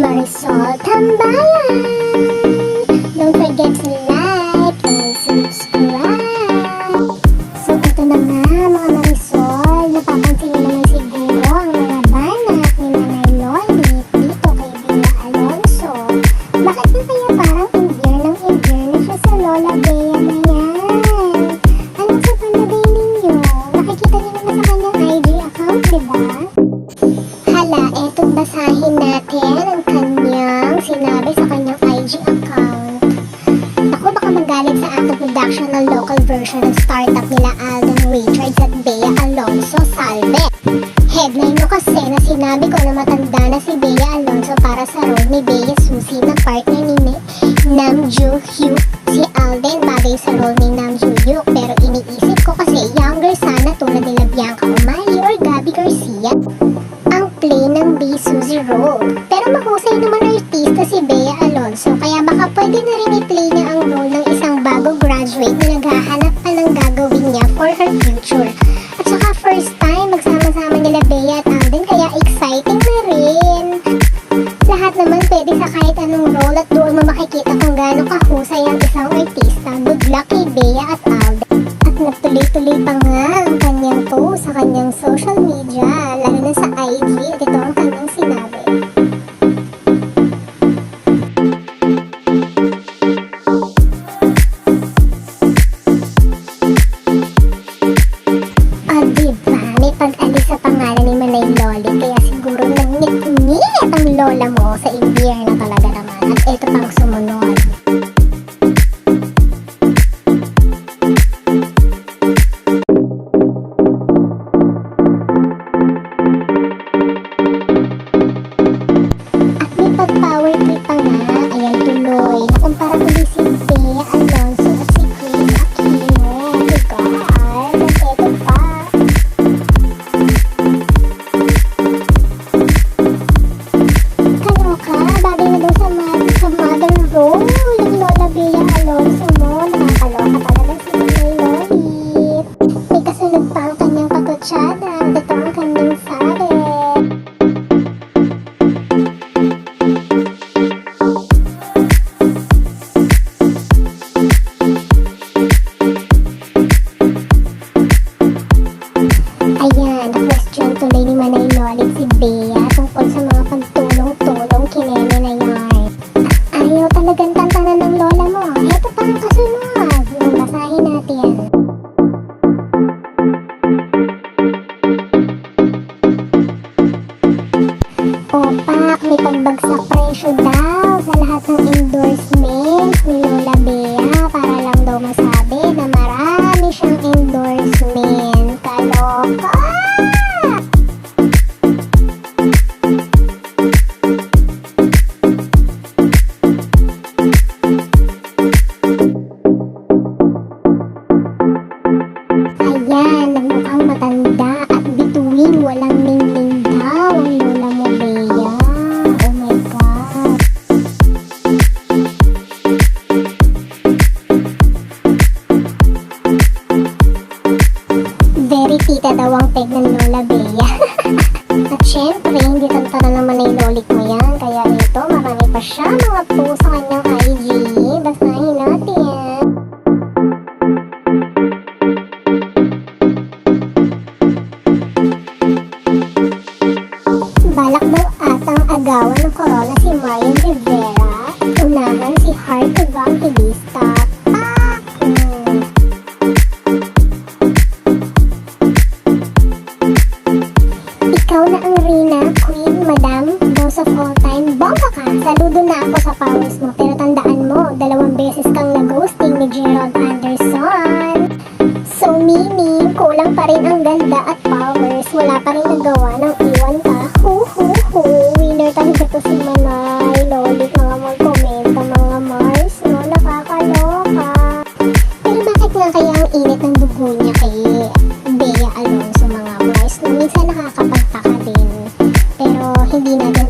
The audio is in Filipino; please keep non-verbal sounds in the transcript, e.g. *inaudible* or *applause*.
Marisol Tambayan. Natin ang kanyang sinabi sa kanyang IG account. Ako baka magalit sa ating production ng local version ng startup nila Alden Richards at Bea Alonso Salve. Headline mo kasi na sinabi ko na matanda na si Bea Alonso para sa role ni Bea Susi na partner ni Ni- Nam Joo Hyuk. Si Alden bagay sa role ni Nam Joo Hyuk pero artista si Bea Alonso kaya baka pwede na rin i-play niya ang role ng isang bago graduate na naghahanap pa ng gagawin niya for her future. At saka first time magsama-sama nila Bea at Alden kaya exciting na rin. Lahat naman pwede sa kahit anong role at doon mo makikita kung gaano kahusay ang isang artista. Good luck kay Bea at Alden. At nagtuloy-tuloy pa nga pagbagsak presyo daw sa lahat ng endorsements tita daw ang peg ng lola, Bea. *laughs* at syempre, hindi tantara naman ay lolit mo yan. Kaya ito, marami pa siya mga post sa kanyang IG. Basahin natin. Balak daw atang agawan ng corona si Marian Rivera. Ikaw na ang Rina, Queen, Madam, Boss of all time. Bongga ka! Saludo na ako sa powers mo. Pero tandaan mo, dalawang beses kang nag-ghosting ni Gerald Anderson. So meaning, kulang pa rin ang ganda at powers. Wala pa rin nagawa ng iwan ka. Hu hu hu. Winner talaga to si Manay. Hindi natin alam ang